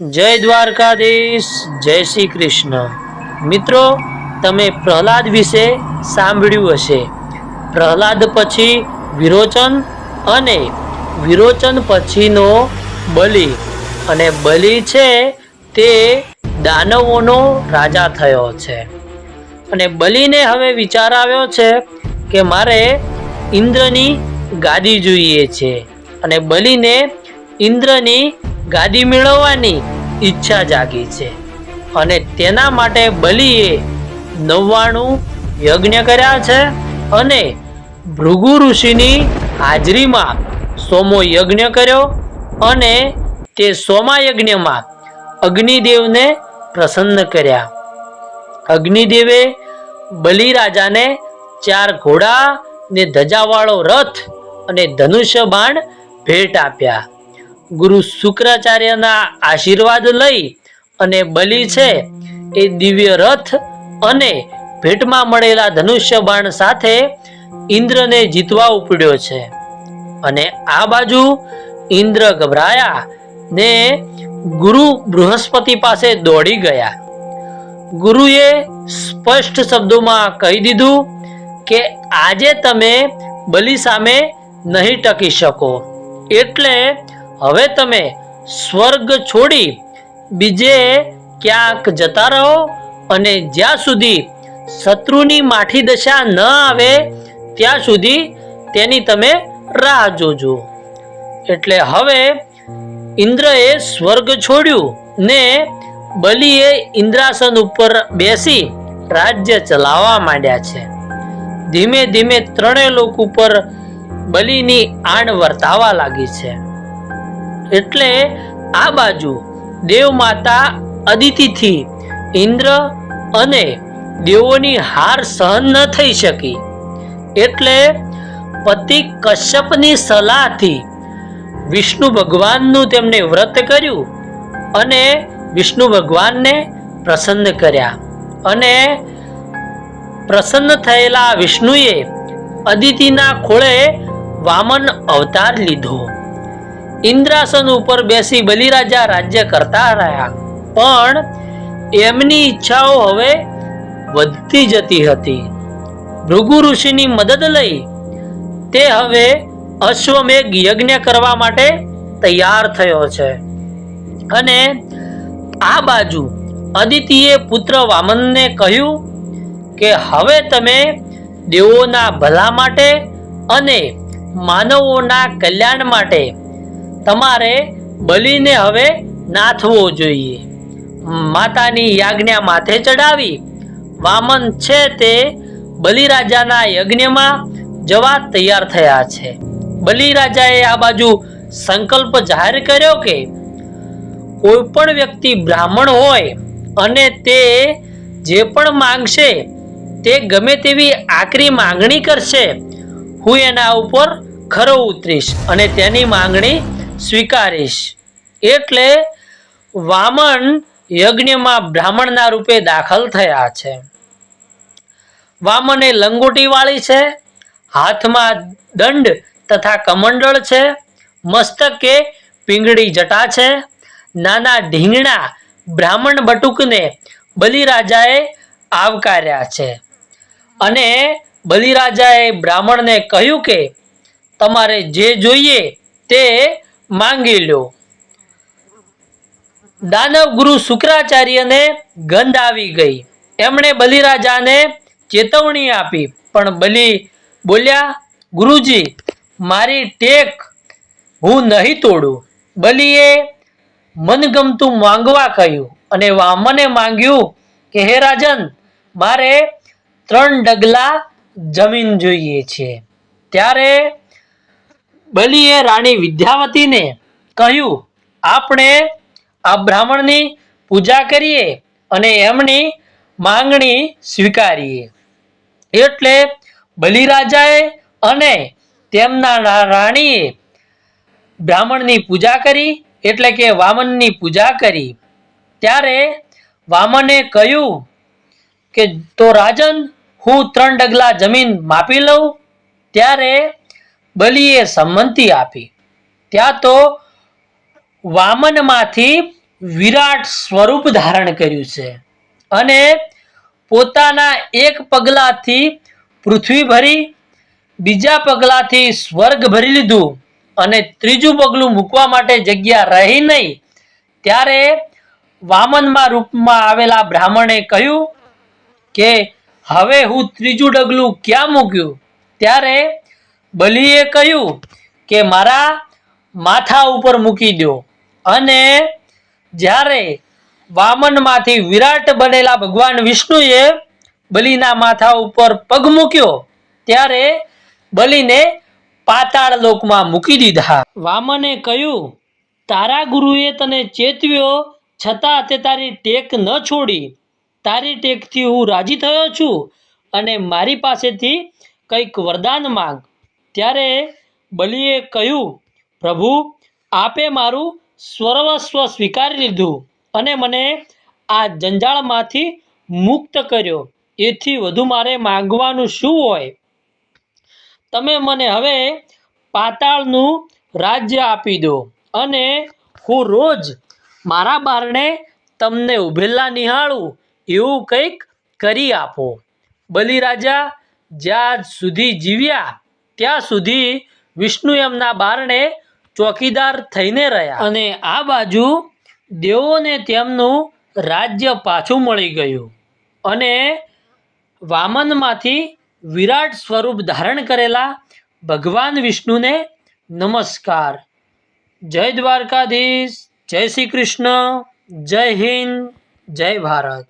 જય દ્વારકાધીશ, જય શ્રી કૃષ્ણ. મિત્રો, તમે પ્રહલાદ વિશે સાંભળ્યું હશે. પ્રહલાદ પછી વિરોચન અને વિરોચન પછીનો બલિ. અને બલિ છે તે દાનવોનો રાજા થયો છે. અને બલિને હવે વિચાર આવ્યો છે કે મારે ઇન્દ્રની ગાદી જોઈએ છે. અને બલિને ઇન્દ્રની ગાદી મેળવવાની ઈચ્છા જાગી છે. અને તેના માટે બલિએ નવ્વાણું યજ્ઞ કર્યા છે અને ભૃગુ ઋષિની હાજરીમાં સોમો યજ્ઞ કર્યો અને તે સોમા યજ્ઞમાં અગ્નિદેવને પ્રસન્ન કર્યા. અગ્નિદેવે બલિરાજાને ચાર ઘોડા ને ધજાવાળો રથ અને ધનુષ્ય બાણ ભેટ આપ્યા. ગુરુ શુક્રાચાર્યના આશીર્વાદ લઈ અને બલિ છે એ દિવ્ય રથ અને ભેટમાં મળેલા ધનુષ્ય બાણ સાથે ઇન્દ્રને જીતવા ઉપડ્યો છે. અને આ બાજુ ઇન્દ્ર ગભરાયા ને ગુરુ બૃહસ્પતિ પાસે દોડી ગયા. ગુરુએ સ્પષ્ટ શબ્દોમાં કહી દીધું કે આજે તમે બલિ સામે નહીં ટકી શકો. એટલે હવે તમે સ્વર્ગ છોડી બીજે ક્યાંક જતા રહો અને જ્યાં સુધી શત્રુની માઠી દશા ન આવે, ત્યાં સુધી તેની તમે રાહ જોજો. એટલે હવે ઇન્દ્રએ સ્વર્ગ છોડ્યું ને બલિએ ઇન્દ્રાસન ઉપર બેસી રાજ્ય ચલાવવા માંડ્યા છે. ધીમે ધીમે ત્રણેય લોક ઉપર બલિની આણ વર્તાવા લાગી છે. એટલે આ બાજુ દેવ માતા અદિતિથી ઇન્દ્ર અને દેવોની હાર સહન ન થઈ શકી. એટલે પતિ કશ્યપની સલાહથી વિષ્ણુ ભગવાનનું તેમણે વ્રત કર્યું અને વિષ્ણુ ભગવાનને પ્રસન્ન કર્યા. અને પ્રસન્ન થયેલા વિષ્ણુએ અદિતિના ખોળે વામન અવતાર લીધો. ઇન્દ્રાસન ઉપર બેસી બલિરાજા રાજ્ય કરતા રહ્યા. પણ એમની ઈચ્છાઓ હવે વધતી જતી હતી. ભૃગુ ઋષિની મદદ લઈ તે હવે અશ્વમેઘ યજ્ઞ કરવા માટે તૈયાર થયો છે. અને આ બાજુ અદિતિએ પુત્ર વામનને કહ્યું કે હવે તમે દેવોના ભલા માટે અને માનવોના કલ્યાણ માટે તમારે બલિને હવે નાથવો જોઈએ. માતાની યાજ્ઞા માથે ચડાવી વામન છે તે બલિરાજાના યજ્ઞમાં જવા તૈયાર થયા છે. બલિરાજાએ આ બાજુ સંકલ્પ જાહેર કર્યો કે કોઈ પણ વ્યક્તિ બ્રાહ્મણ હોય અને તે જે પણ માંગશે, તે ગમે તેવી આકરી માંગણી કરશે. હું એના ઉપર ખરો ઉતરીશ અને તેની માંગણી સ્વીકારીશ. એટલે વામન યજ્ઞમાં બ્રાહ્મણના રૂપે દાખલ થયા છે. વામને લંગોટી વાળી છે, હાથમાં દંડ તથા કમંડળ છે, મસ્તકે પીંગળી જટા છે, નાના ઢીંગણા બ્રાહ્મણ બટુકને બલિરાજાએ આવકાર્યા છે. અને બલિરાજાએ બ્રાહ્મણને કહ્યું કે, તમારે જે જોઈએ તે માંગી લો દાનવ ગુરુ શુક્રાચાર્યને ગંધ આવી ગઈ. એમણે બલિરાજાને ચેતવણી આપી. પણ બલિ બોલ્યા, ગુરુજી, મારી ટેક હું નહીં તોડું. બલિએ મનગમતું માંગવા કહ્યું અને વામને માંગ્યું કે, હે રાજન, મારે ત્રણ ડગલા જમીન જોઈએ છે. ત્યારે બલિએ રાણી વિદ્યાવતીને કહ્યું, આપણે આ બ્રાહ્મણની પૂજા કરીએ અને એમની માંગણી સ્વીકારીએ. એટલે બલિરાજાએ અને તેમના રાણીએ બ્રાહ્મણની પૂજા કરી, એટલે કે વામનની પૂજા કરી. ત્યારે વામને કહ્યું કે, તો રાજન, હું ત્રણ ડગલા જમીન માપી લઉં. ત્યારે બલિએ સંમતિ આપી. ત્યાં તો વામનમાંથી વિરાટ સ્વરૂપ ધારણ કર્યું છે અને પોતાના એક પગલાથી પૃથ્વી ભરી, બીજા પગલાથી સ્વર્ગ ભરી લીધું અને ત્રીજું પગલું મૂકવા માટે જગ્યા રહી નહીં. ત્યારે વામનમાં રૂપમાં આવેલા બ્રાહ્મણે કહ્યું કે, હવે હું ત્રીજું ડગલું ક્યાં મૂક્યું? ત્યારે બલિએ કહ્યું કે મારા માથા ઉપર મૂકી દો અને જ્યારે વામનમાંથી વિરાટ બનેલા ભગવાન વિષ્ણુએ બલિના માથા ઉપર પગ મૂક્યો, ત્યારે બલિને પાતાળ લોકમાં મૂકી દીધા. વામને કહ્યું, તારા ગુરુએ તને ચેતવ્યો, છતાં તે તારી ટેક ન છોડી. તારી ટેકથી હું રાજી થયો છું અને મારી પાસેથી કંઈક વરદાન માંગ. ત્યારે બલિએ કહ્યું, પ્રભુ, આપે મારું સર્વસ્વ સ્વીકારી લીધું અને મને આ જંજાળમાંથી મુક્ત કર્યો. એથી વધુ મારે માંગવાનું શું હોય? તમે મને હવે પાતાળનું રાજ્ય આપી દો અને હું રોજ મારા બારણે તમને ઉભેલા નિહાળું એવું કંઈક કરી આપો. બલિરાજા જ્યાં સુધી જીવ્યા ત્યાં સુધી વિષ્ણુ એમના બારણે ચોકીદાર થઈને રહ્યા. અને આ બાજુ દેવોને તેમનું રાજ્ય પાછું મળી ગયું અને વામનમાંથી વિરાટ સ્વરૂપ ધારણ કરેલા ભગવાન વિષ્ણુને નમસ્કાર. જય દ્વારકાધીશ, જય શ્રી કૃષ્ણ, જય હિન્દ, જય ભારત.